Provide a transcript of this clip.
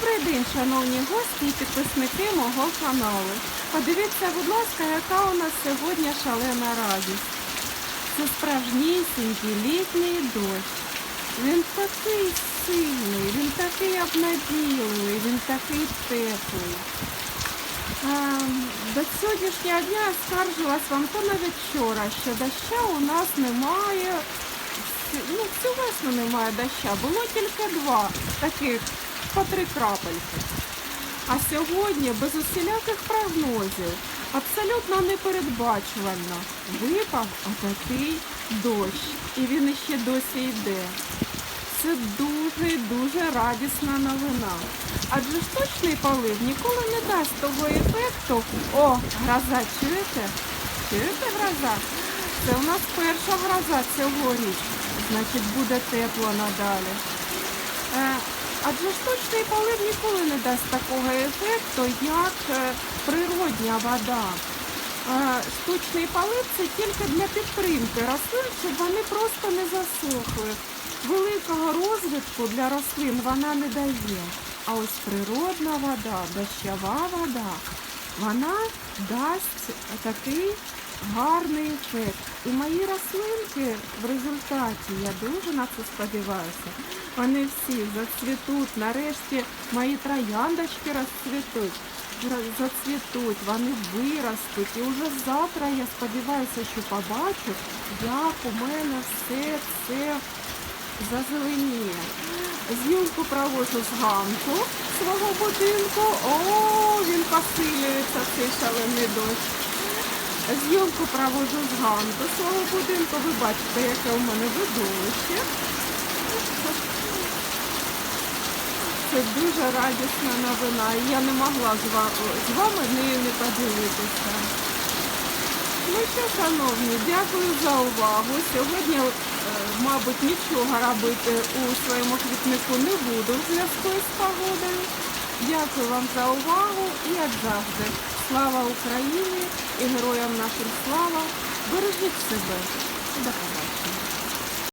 Добрий день, шановні гості і підписники мого каналу. Подивіться, будь ласка, яка у нас сьогодні шалена радість. Це справжнісінький літній дощ. Він такий сильний, він такий обнадійливий, він такий теплий. До сьогоднішнього дня я скаржилась вам то навіть вчора, що доща у нас немає. Ну, всю весну немає доща. Було тільки два таких по три крапельки. А сьогодні без усіляких прогнозів, абсолютно непередбачувально, випав отакий дощ. І він іще досі йде. Це дуже-дуже радісна новина. Адже штучний полив ніколи не дасть того ефекту. О, гроза, чуєте? Чуєте гроза? Це у нас перша гроза цьогоріч. Значить, буде тепло надалі. Адже штучний полив ніколи не дасть такого ефекту, як е, природня вода. Штучний полив це тільки для підтримки рослин, щоб вони просто не засохли. Великого розвитку для рослин вона не дає. А ось природна вода, дощова вода, вона дасть такий гарний ефект. І мої рослинки в результаті, я дуже на це сподіваюся, вони всі зацвітуть. Нарешті мої трояндочки розцвітуть. Зацвітуть, вони виростуть. І вже завтра я сподіваюся, що побачу, як у мене все це зазеленіє. Зйомку проводжу з ганку свого будинку. О, він посилюється, цей шалений дощ. Зйомку проводжу з ганку свого будинку. Ви бачите, яке у мене видовище. Це дуже радісна новина. Я не могла з вами нею не поділитися. Ну що, шановні, дякую за увагу. Сьогодні, е, мабуть, нічого робити у своєму квітнику не буду в зв'язку з погодою. Дякую вам за увагу і як завжди. Слава Україні і героям нашим слава. Бережіть себе. До побачення.